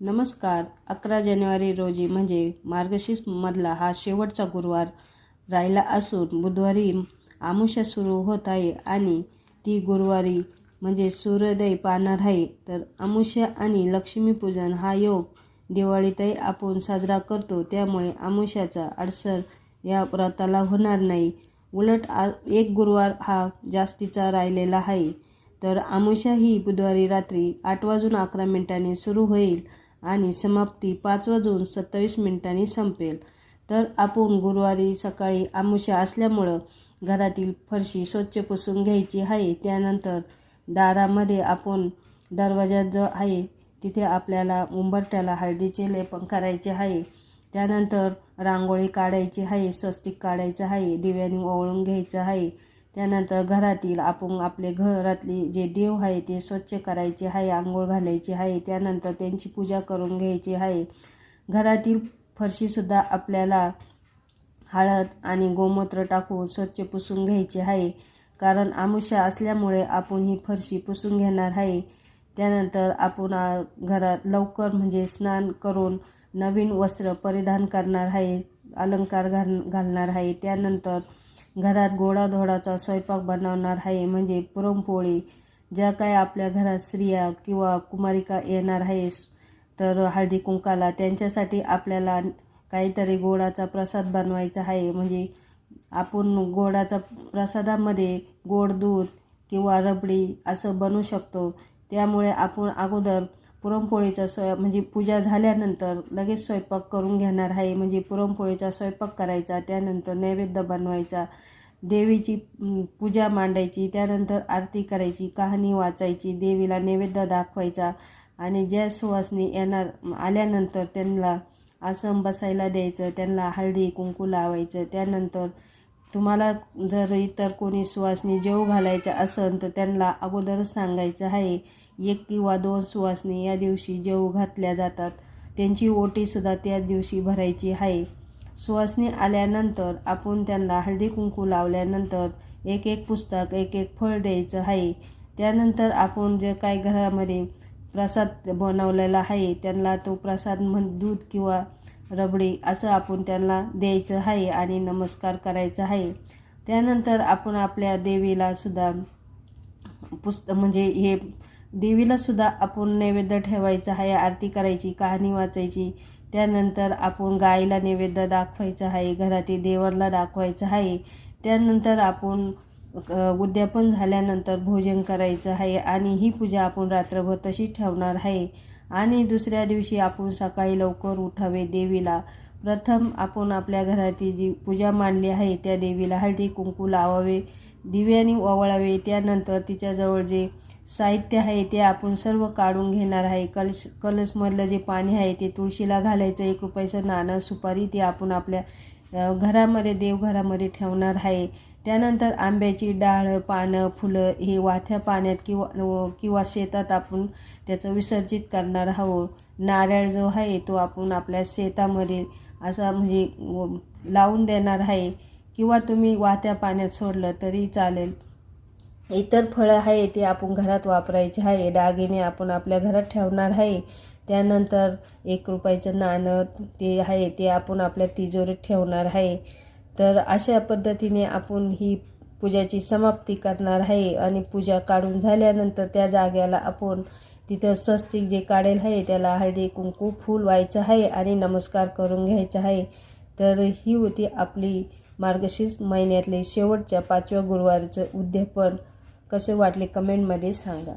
नमस्कार. अकरा जानेवारी रोजी म्हणजे मार्गशीर्षमधला हा शेवटचा गुरुवार राहिला असून बुधवारी आमुष्या सुरू होत आहे आणि ती गुरुवारी म्हणजे सूर्योदय पाहणार आहे. तर आमुष्या आणि लक्ष्मीपूजन हा योग दिवाळीतही आपण साजरा करतो. त्यामुळे आमुष्याचा अडसर या व्रताला होणार नाही. उलट आ एक गुरुवार हा जास्तीचा राहिलेला आहे. तर आमुष्या ही बुधवारी रात्री आठ वाजून अकरा मिनिटांनी सुरू होईल. आणि समाप्ती पाच वाजून सत्तावीस मिनिटांनी संपेल. तर आपण गुरुवारी सकाळी आमुष्या असल्यामुळं घरातील फरशी स्वच्छ पुसून घ्यायची आहे. त्यानंतर दारामध्ये आपण दरवाजात जो आहे तिथे आपल्याला उंबरट्याला हळदीचे लेपन करायचे आहे. त्यानंतर रांगोळी काढायची आहे स्वस्तिक काढायचं आहे दिव्याने ओवळून घ्यायचं आहे. त्यानंतर घरातील आपण आपले घरातली जे देव आहे ते स्वच्छ करायचे आहे आंघोळ घालायची आहे त्यानंतर त्यांची पूजा करून घ्यायची आहे. घरातील फरशीसुद्धा आपल्याला हळद आणि गोमूत्र टाकून स्वच्छ पुसून घ्यायची आहे. कारण आमुष्या असल्यामुळे आपण ही फरशी पुसून घेणार आहे. त्यानंतर आपण घरात लवकर म्हणजे स्नान करून नवीन वस्त्र परिधान करणार आहे अलंकार घाल घालणार आहे. त्यानंतर घरात गोडाधोडाचा स्वयंपाक बनवणार आहे म्हणजे पुरणपोळी ज्या काय आपल्या घरात स्त्रिया किंवा कुमारिका येणार आहे तर हळदी कुंकाला त्यांच्यासाठी आपल्याला काहीतरी गोडाचा प्रसाद बनवायचा आहे. म्हणजे आपण गोडाचा प्रसादामध्ये गोड दूध किंवा रबडी असं बनवू शकतो. त्यामुळे आपण अगोदर पुरणपोळीचा स्वय म्हणजे पूजा झाल्यानंतर लगेच स्वयंपाक करून घेणार आहे. म्हणजे पुरणपोळीचा स्वयंपाक करायचा त्यानंतर नैवेद्य बनवायचा देवीची पूजा मांडायची त्यानंतर आरती करायची कहाणी वाचायची देवीला नैवेद्य दाखवायचा आणि ज्या सुवासनी येणार आल्यानंतर त्यांना आसन बसायला द्यायचं त्यांना हळदी कुंकू लावायचं त्यानंतर तुम्हाला जर इतर कोणी सुवासनी जेव घालायच्या असेल तर त्यांना अगोदरच सांगायचं आहे एक किंवा दोन सुवासनी या दिवशी जेव घातल्या जातात. त्यांची ओटीसुद्धा त्याच दिवशी भरायची आहे. सुवासनी आल्यानंतर आपण त्यांना हळदी कुंकू लावल्यानंतर एक एक पुस्तक एक एक फळ द्यायचं आहे. त्यानंतर आपण जे काय घरामध्ये प्रसाद बनवलेला आहे त्यांना तो प्रसाद म्हण दूध किंवा रबडी असं आपण त्यांना द्यायचं आहे आणि नमस्कार करायचा आहे. त्यानंतर आपण आपल्या देवीला सुद्धा पुस्त म्हणजे हे देवीला सुद्धा आपण नैवेद्य ठेवायचं आहे आरती करायची कहाणी वाचायची. त्यानंतर आपण गायीला नैवेद्य दाखवायचं आहे घरातील देवाला दाखवायचं आहे. त्यानंतर आपण उद्यापन झाल्यानंतर भोजन करायचं आहे आणि ही पूजा आपण रात्रभर तशी ठेवणार आहे. आणि दुसऱ्या दिवशी आपण सकाळी लवकर उठावे देवीला. प्रथम आपण आपल्या घराची जी पूजा मांडली आहे त्या देवीला हळदी कुंकू लावावे दिव्याने ओवाळावे. त्यानंतर तिच्याजवळ जे साहित्य आहे ते आपण सर्व काढून घेणार आहे. कलश कलशमधलं जे पाणी आहे ते तुळशीला घालायचं. एक रुपयाचं नाणं सुपारी ते आपण आपल्या घरामध्ये देवघरामध्ये ठेवणार आहे. त्यानंतर आंब्याची डाळ पानं फुलं हे वाथ्या पाण्यात किंवा किंवा शेतात आपण त्याचं विसर्जित करणार आहो नारळ जो आहे तो आपण आपल्या शेतामध्ये असा म्हणजे लावून देणार आहे. किंवा तुम्ही वाहत्या पाण्यात सोडलं तरी चालेल. इतर फळं आहे ते आपण घरात वापरायचे आहे. दागिने आपण आपल्या घरात ठेवणार आहे. त्यानंतर एक रुपयाचं नाणं ते आहे ते आपण आपल्या तिजोरीत ठेवणार आहे. तर अशा पद्धतीने आपण ही पूजाची समाप्ती करणार आहे आणि पूजा काढून झाल्यानंतर त्या जाग्याला आपण तिथं स्वस्तिक जे काढेल आहे त्याला हळदी कुंकू फूल व्हायचं आहे आणि नमस्कार करून घ्यायचा आहे. तर ही होती आपली मार्गशीर्ष महिन्यातले शेवटच्या पाचव्या गुरुवारचं उद्यापन. कसे वाटले कमेंटमध्ये सांगा.